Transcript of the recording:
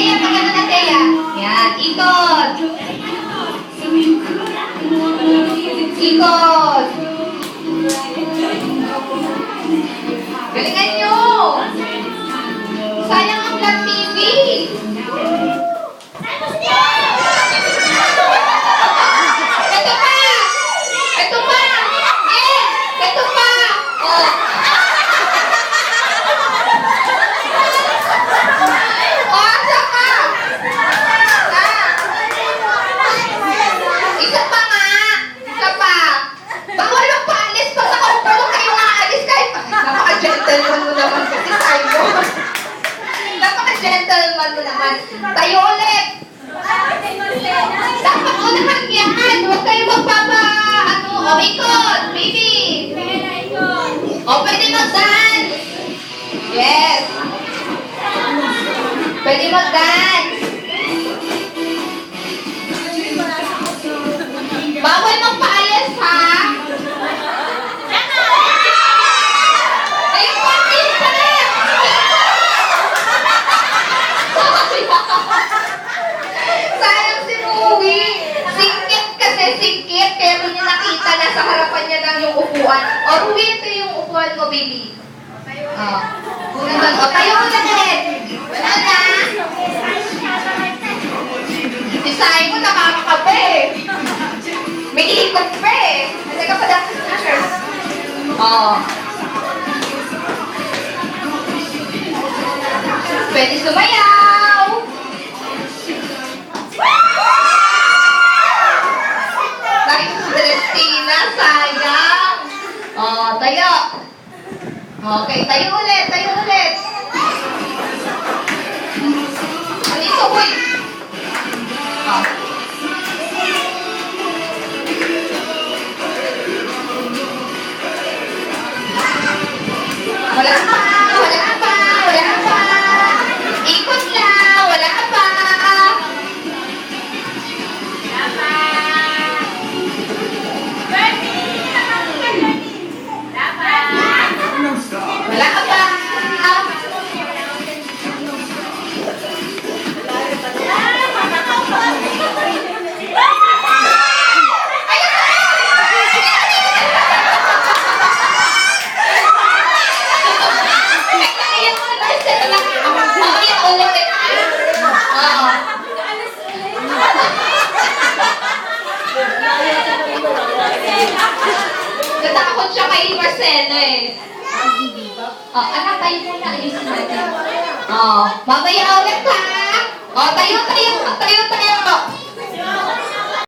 Thea, pagkano na Thea? Yan, ikot. Napaka-gentleman mo naman kasi tayo. Napaka-gentleman mo naman. Tayo ulit! Dapat unahan yan! Huwag kayo magpapa... Singkit. Pero niya nakita na sa harapan niya lang yung upuan. O, Louie, ito yung upuan mo, baby. Oh. Nandun. O, tayo ulit. Wala na. Design mo, nakakakape. May ikot pa eh. Kasi ka pa dati sa. Oo. Pwede sumayaw. Okay, tayo ulit, tayo ulit. Ano ito, Natakot siya kay Marcelo eh. Oh, anak, tayo muna. Ayusin natin. Oh, mamaya ulit ha. Oh, tayo